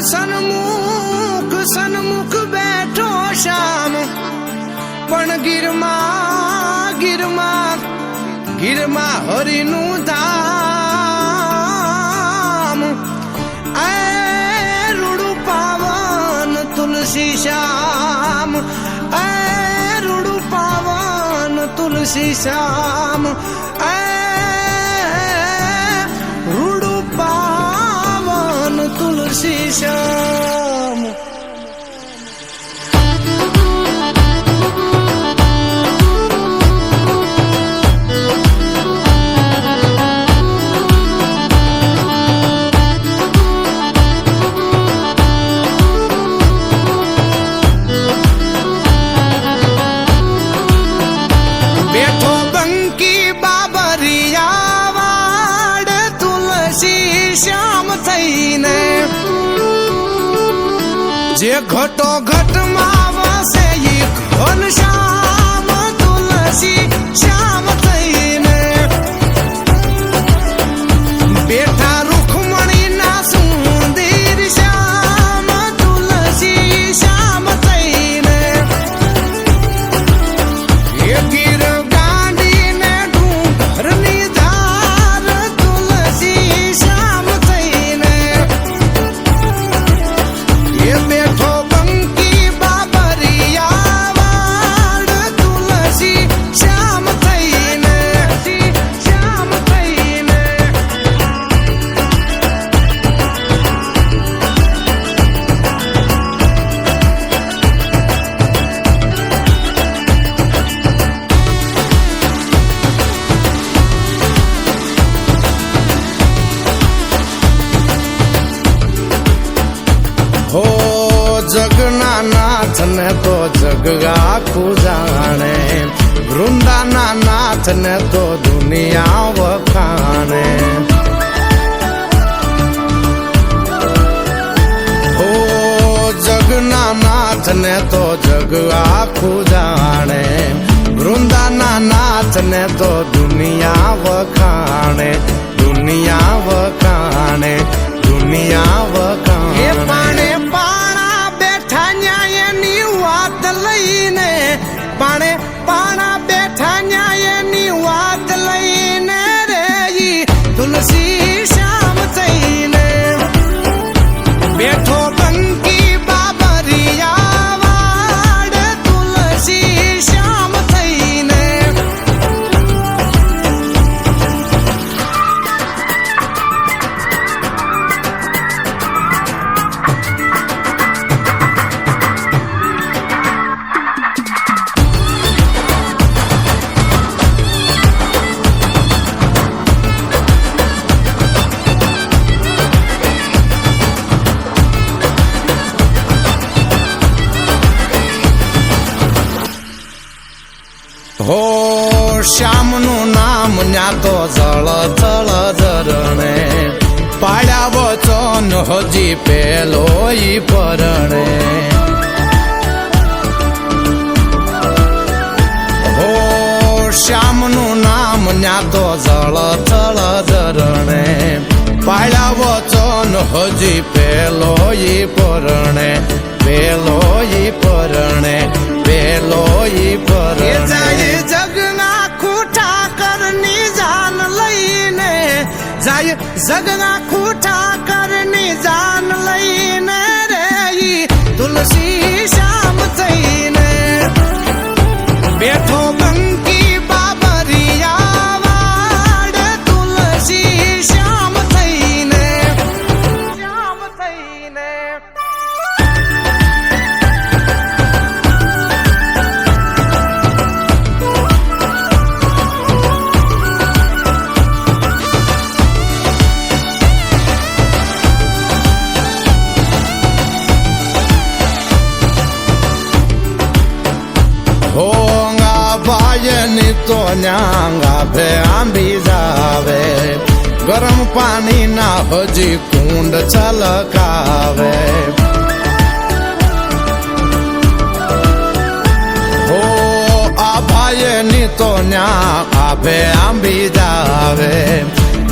સન્મુખ સન્મુખ બેઠો શ્યામ. પણ ગીરમાં ગીરમાં ગીરમાં હરિનું ધામ. એ રૂડું પાવન તુલસી શ્યામ. એ રૂડું પાવન તુલસી શ્યામ. એ તુલસી શ્યામ જે ઘટો ઘટમાં તો જગ આખું જાણે. વૃંદાના નાથ ને તો દુનિયા વખાણે. જગના નાથ ને તો જગ આખું જાણે. વૃંદાના નાથ ને તો દુનિયા વખાણે. દુનિયા વખાણે, દુનિયા હો, શ્યામનું નામ ન્યા તો જળ જળ ઝરણે પાડ્યા વચન હજી પેલો ઈ પરણે. હો, શ્યામનું નામ ન્યા તો જળ જળ ઝરણે પાડ્યા વચન હજી પેલો ઈ પરણે. जगना ન્યાંગા ભે આંબી જાવે. ગરમ પાણી ના હજી કુંડ છલકાવે. હો, આ ભાયની તો ન્યા આભે આંબી જાવે.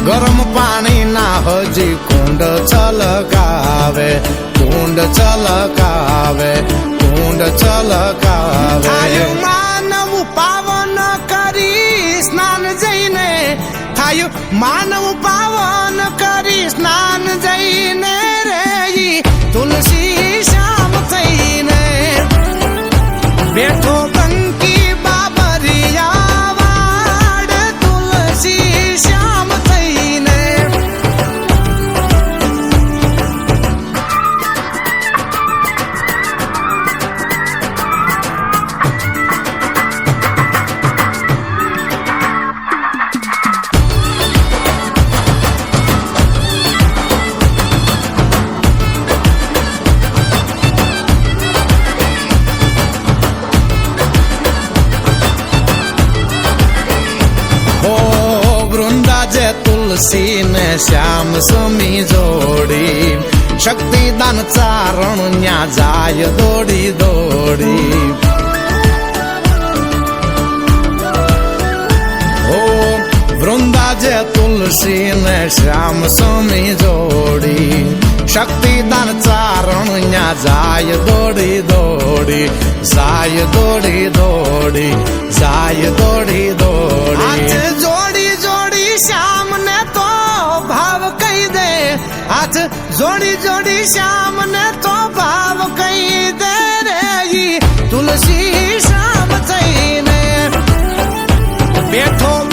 ગરમ પાણી ના હજી કુંડ છલકાવે કુંડ છલકાવે કુંડ છલકાવે. માનવ પાવન કરી સ્નાન જઈને રે તુલસી શ્યામ થઈને બેઠો જે તુલસી ને શ્યામ સમી જોડી શક્તિદાન ચારણ ન્યા જાય દોડી દોડી હો વૃંદા જે તુલસી ને શ્યામ સમી જોડી શક્તિદાન ચારણ ન્યા જાય દોડી દોડી જાય દોડી દોડી જાય દોડી હાથ દોડી હાથ જોડી જોડી શ્યામ ને તો ભાવ કઈ દે રે તુલસી શ્યામ થઈને બેઠો